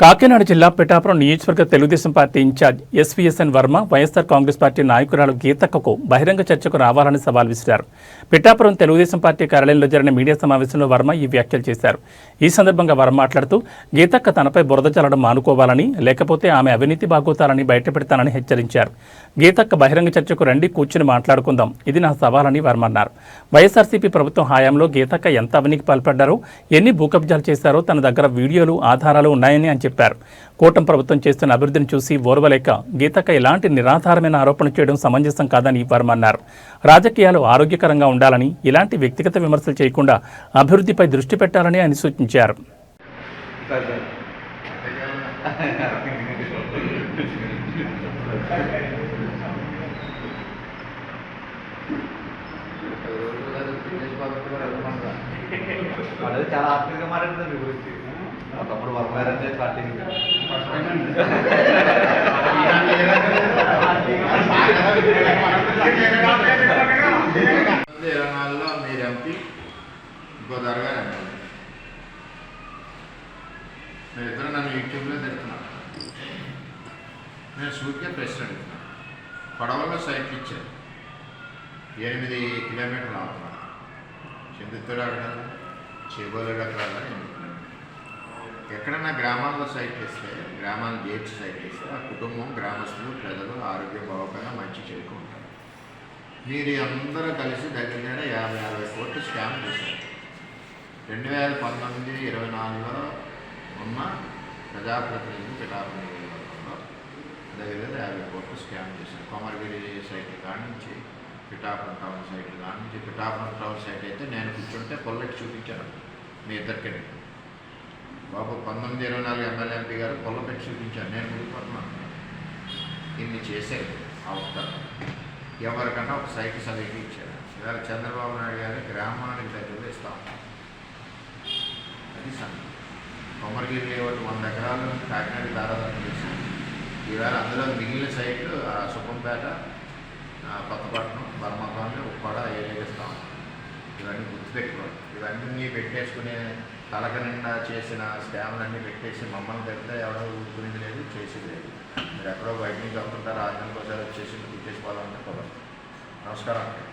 కాకినాడ జిల్లా పిఠాపురం నియోజకవర్గ Telugu Desam party in-charge SVSN Varma YSR Congress party నాయకురాలు గీతక్కకు బహిరంగ చర్చకు రావాలని సవాల్ విసిరారు. పిఠాపురం తెలుగుదేశం పార్టీ కార్యాలయంలో జరిగిన మీడియా సమావేశంలో వర్మ ఈ వ్యాఖ్యలు చేశారు. ఈ సందర్భంగా వర్మ మాట్లాడుతూ గీతక్క తనపై బురద చల్లడం మానుకోవాలని లేకపోతే ఆమె అవినీతి బాగోతాలని బయటపెడతానని హెచ్చరించారు. గీతక్క బహిరంగ చర్చకు రండి కూర్చుని మాట్లాడుకుందాం. ఇది నా సవాలని వర్మ అన్నారు. వైఎస్ఆర్సీపీ ప్రభుత్వం హయాంలో గీతక్క ఎంత అవినీతికి పాల్పడ్డారో ఎన్ని భూకబ్జాలు చేశారో తన దగ్గర వీడియోలు ఆధారాలు ఉన్నాయని అని చెప్పారు. కూటమి ప్రభుత్వం చేస్తున్న అభివృద్ధిని చూసి ఓర్వలేక గీతక్క ఇలాంటి నిరాధారమైన ఆరోపణలు చేయడం సమంజసం కాదని వర్మ అన్నారు రాజకీయాలు ఆరోగ్యకరంగా ఉండాలని ఇలాంటి వ్యక్తిగత విమర్శలు చేయకుండా అభివృద్ధిపై దృష్టి పెట్టాలని ఆయన సూచించారు. చాలా ఆత్మీయంగా మాట్లాడుతుంది మీ గురించి. మా తమ్ముడు వర్మ గారు అంటే పార్టీ ఇరవై నాలుగులో మీరు ఎంపీ గోదావరి గారు ఎంపీ. మీరు ఇద్దరు నన్ను యూట్యూబ్లో తిడుతున్నారు. నేను సూట్గా ప్రెసిడెంట్ అడుగుతున్నాను పడవలో సైకిల్ ఇచ్చారు. ఎనిమిది కిలోమీటర్లు అవుతున్నాను చింతిత్తూరు అడగాలి చేబోలేడు అక్కడ ఎక్కడన్నా గ్రామాల్లో సైట్ ఇస్తే గ్రామాల గేట్స్ సైట్ ఇస్తే ఆ కుటుంబం గ్రామస్తులు ప్రజలు ఆరోగ్యం బాగోకుండా మంచి చేరుకుంటారు మీరు అందరూ కలిసి దగ్గర దగ్గర యాభై అరవై కోట్లు స్కామ్ చేశారు. రెండు వేల పంతొమ్మిది ఇరవై నాలుగులో ఉన్న ప్రజాప్రతినిధులు పిఠాపురం నియోజకవర్గంలో దగ్గర దగ్గర యాభై కోట్లు స్కామ్ చేశారు. కొమరగిరి సైట్ కాడి నుంచి పిఠాపురం టౌన్ సైట్ కాడి నుంచి పిఠాపురం టౌన్ సైట్ అయితే నేను కూర్చుంటే పొల్లకి చూపించాను. మీ ఇద్దరికి బాబు పంతొమ్మిది ఇరవై నాలుగు ఎమ్మెల్యే ఎంపీ గారు పొల్లపెట్టి చూపించాను నేను ముడిపోతున్నాను ఇన్ని చేశారు అవుతారు ఎవరికన్నా ఒక సైకిల్ సలహా ఇచ్చారు. ఇవాళ చంద్రబాబు నాయుడు గారి గ్రామానికి దగ్గరలో ఇస్తాం. అది సంగతి. కొమరగిరి లేఅవుట్ వంద ఎకరాలు కాకినాడ దాదాపు చేశారు. ఈవేళ అందులో మిగిలిన సైట్లు ఆ సుఖంపేట కొత్తపట్నం బర్మపాలెం ఉప్పాడ ఏరియా ఇస్తాం. ఇవన్నీ గుర్తుపెట్టుకోవాలి ఇవన్నీ పెట్టేసుకునే తలక నిండా చేసిన స్కామ్లన్నీ పెట్టేసి మమ్మల్ని పెడితే ఎవడో ఊరుకునేది లేదు చేసేది లేదు. మీరు ఎక్కడో బయట నుంచి వస్తుంటారు ఆరు నెలలకు ఒకసారి వచ్చేసి గుర్తేసుకోవాలంటే కుదరదు. నమస్కారం అండి.